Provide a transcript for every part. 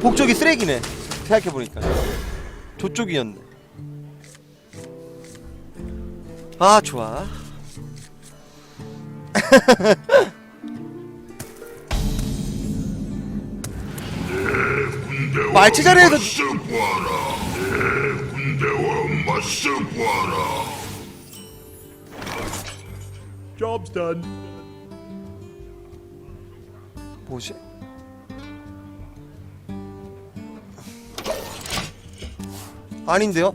복쪽이 쓰레기네 생각해보니까 저쪽이었네 아 좋아 말치 자리에서. Job's done. 뭐지? 아닌데요?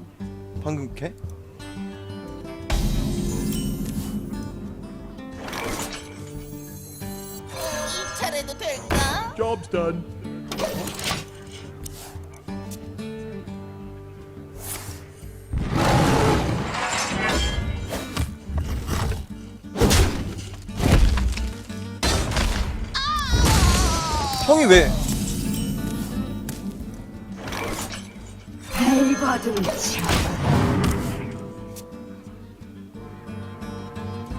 방금 걔? 이 차례도 될까? Job's done. 형이 왜?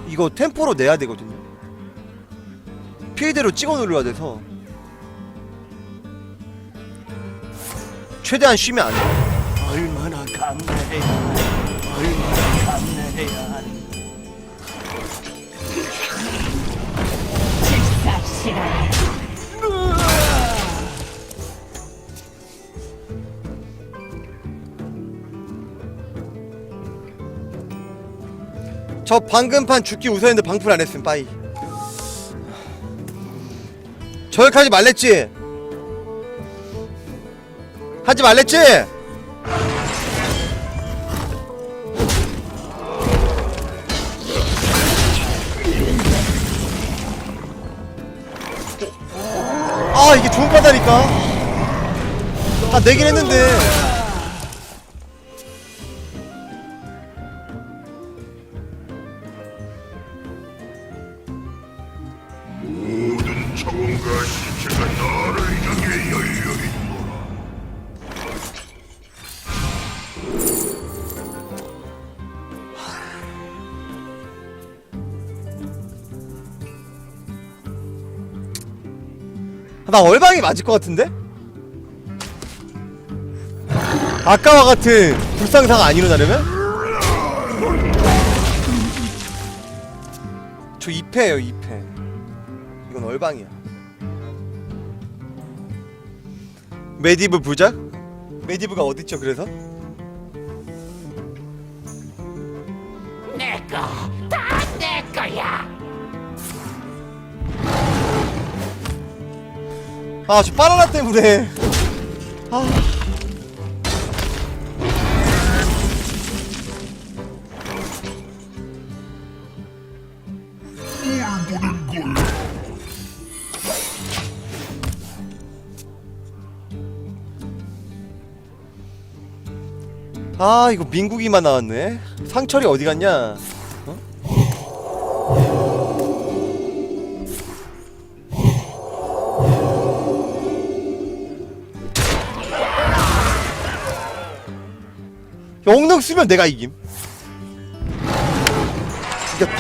이거 템포로 내야 되거든요. 필드로 찍어 눌러야 돼서 최대한 쉬면 안 돼. 얼마나 감내해야? 얼마나 감내해야 시간 저 방금 판 죽기 우선인데 방풀 안 했음 빠이. 저역하지 말랬지. 하지 말랬지. 아 이게 좋은 바다니까. 아 내긴 했는데. 모든 차원과 시체가 나를 향해 열려 있노라. 나 얼방이 맞을 것 같은데? 아까와 같은 불상사가 안 일어나려면? 저 2패예요 2패 이건 얼방이야 메디브 부작? 메디브가 어딨죠 그래서? 내 거야 아 저 바나나 때문에 아 아 이거 민국이만 나왔네. 상철이 어디 갔냐? 어? 영능 쓰면 내가 이김. 이겼다.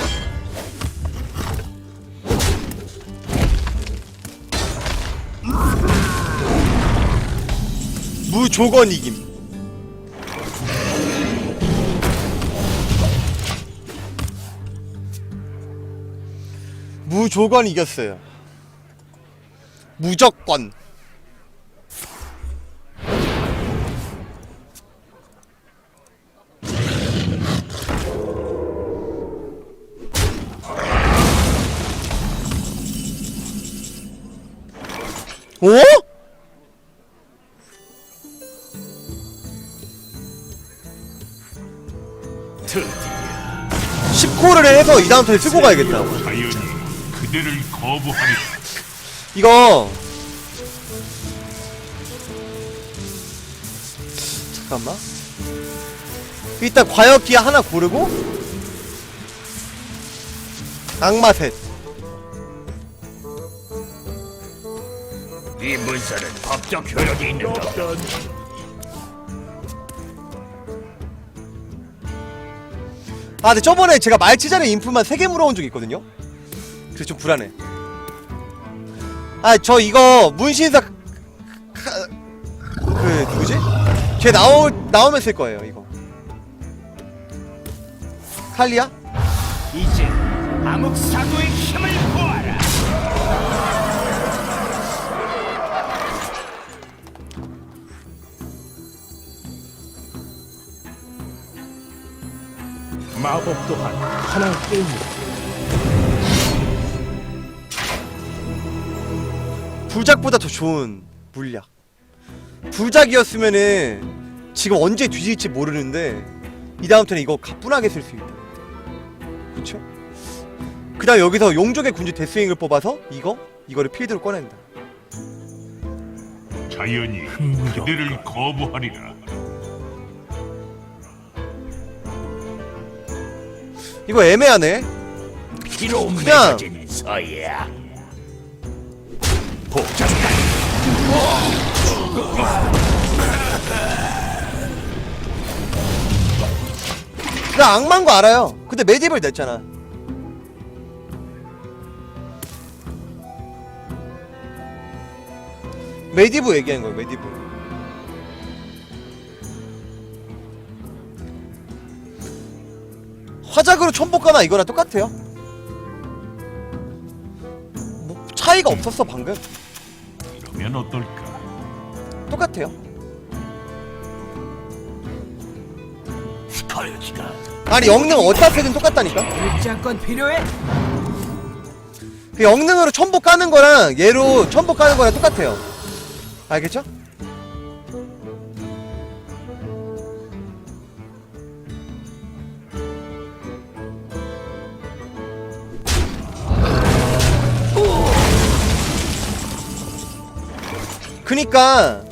무조건 이김 무조건 이겼어요. 무조건. 오? 드디어 10코를 해서 이 다음 턴에 쓰고 가야겠다. 이 그대를 거부하리라. 이거 잠깐만 일단 과역기 하나 고르고 악마 셋 이 문서는 법적 효력이 있는 done. 아 근데 저번에 제가 말치자리 인프만 3개 물어온 적이 있거든요 그래서 좀 불안해 아 저 이거 문신사 카- 그 누구지? 걔 나오 나오면 쓸 거예요 이거. 칼리야? 이제 암흑 사도의 힘을 보아라. 마법 또한 하나의 게임이다. 불작보다 더 좋은 물약. 불작이었으면은 지금 언제 뒤질지 모르는데 이 다음부터는 이거 가뿐하게 쓸 수 있다. 그쵸? 그 다음 여기서 용족의 군주 데스윙을 뽑아서 이거 이거를 필드로 꺼낸다. 자연이 그들을 거부하리라. 이거 애매하네. 그냥-. 복잡다. 나 악마인 거 알아요. 근데 메디블 냈잖아. 메디브 얘기한 거예요. 메디브. 화작으로 첨복가나 이거랑 똑같아요. 뭐 차이가 없었어 방금. 이러면 어떨까? 똑같아요. 스컬지가 아니 영능 어디다 쓰든 똑같다니까. 입장권 필요해? 그 영능으로 첨복 까는 거랑 얘로 첨복 까는 거랑 똑같아요. 알겠죠? 그니까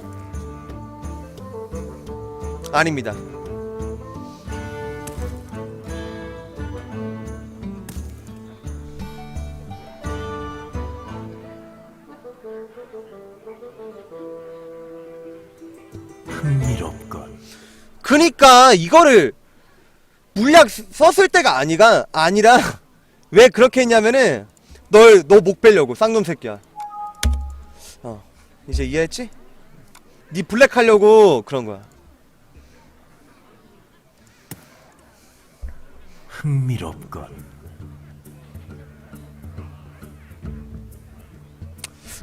아닙니다. 흥미롭군. 그니까 이거를 물약 쓰- 썼을 때가 아니가 아니라 왜 그렇게 했냐면은 널 너 목 빼려고 쌍놈 새끼야. 어 이제 이해했지? 네 블랙 하려고 그런 거야. 흥미롭군.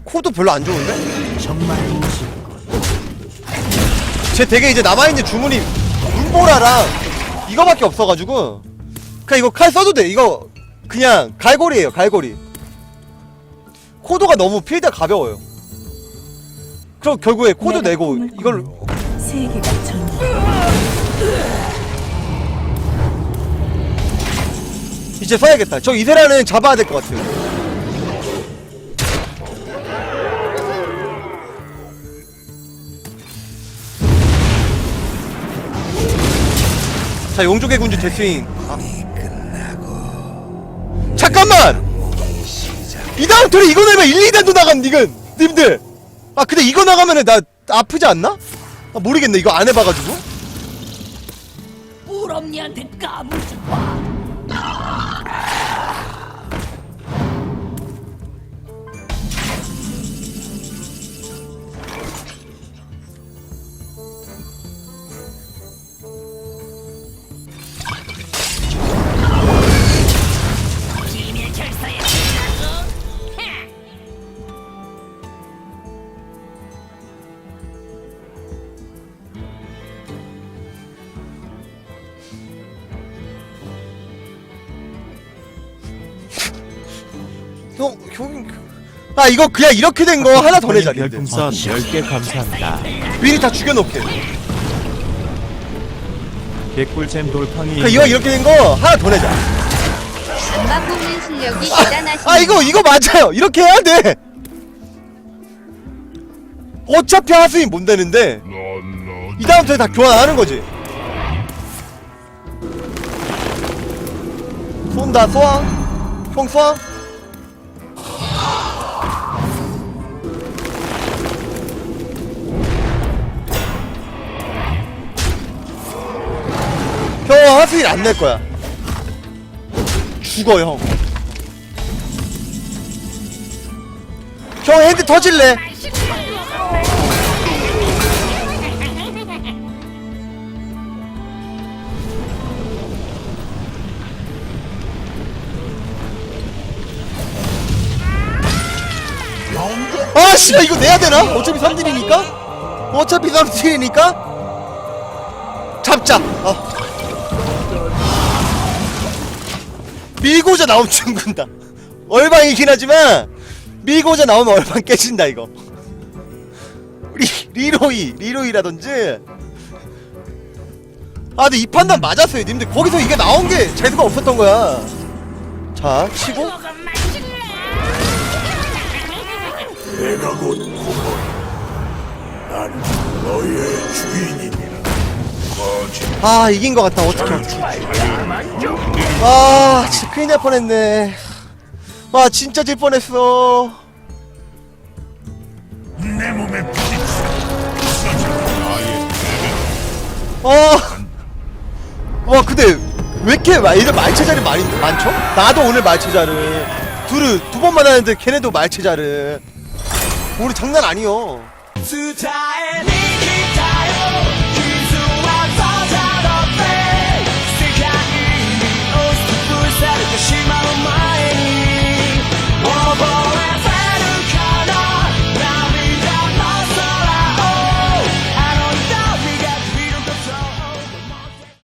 코도 별로 안 좋은데? 정말 우습군. 쟤 되게 이제 남아있는 주문이 문보라랑 이거밖에 없어가지고 그냥 이거 칼 써도 돼 이거 그냥 갈고리에요 갈고리 코도가 너무 필드가 가벼워요 그럼 결국에 코도 내고 이걸 세계가 전 이제 써야겠다. 저 이세라는 잡아야 될 것 같아요. 자 용족의 군주 데스윙. 아. 잠깐만! 이 다음 tur에 이거 내면 1, 2단도 나간 니근 님들 아 근데 이거 나가면은 나 아프지 않나? 아, 모르겠네 이거 안 해봐가지고 꿀엄니한테 까불지 마. 형, 형, 아 이거 그냥 이렇게 된 거 하나 더 내자 별풍선 10개 감사합니다. 미리 다 죽여놓게. 개꿀잼 돌팡이. 그냥 이거 이렇게 된 거 하나 더 내자. 안마 뽑는 실력이 대단하시네요. 아 이거 이거 맞아요. 이렇게 해야 돼. 어차피 하수이 못 되는데 이 다음부터 다 교환하는 거지. 쏜다 쏘아. 총 쏘아 화수인 안 낼 거야. 죽어 형. 형 핸드 터질래. 아, 씨발 이거 내야 되나? 어차피 3딜이니까? 어차피 3딜이니까? 잡자! 어. 밀고자 나오면 죽는다. 얼방이긴 하지만 밀고자 나오면 얼방 깨진다 이거. 리, 리로이 리로이라든지. 아 근데 이 판단 맞았어요 님들. 거기서 이게 나온 게 재수가 없었던 거야. 자 치고. 내가 곧 구원. 난 너의 주인이니라. 거짓. 아 이긴 것 같다 어떡해 아 진짜 큰일 날 뻔했네 와 진짜 질 뻔했어 내 몸에 부딪혀. 아. 와 근데 왜 이렇게 마- 얘들 말체자리 많이 많죠? 나도 오늘 말체자를 둘을 두 번 만났는데 걔네도 말체자를 우리 장난 아니요 숫자에 しまう前に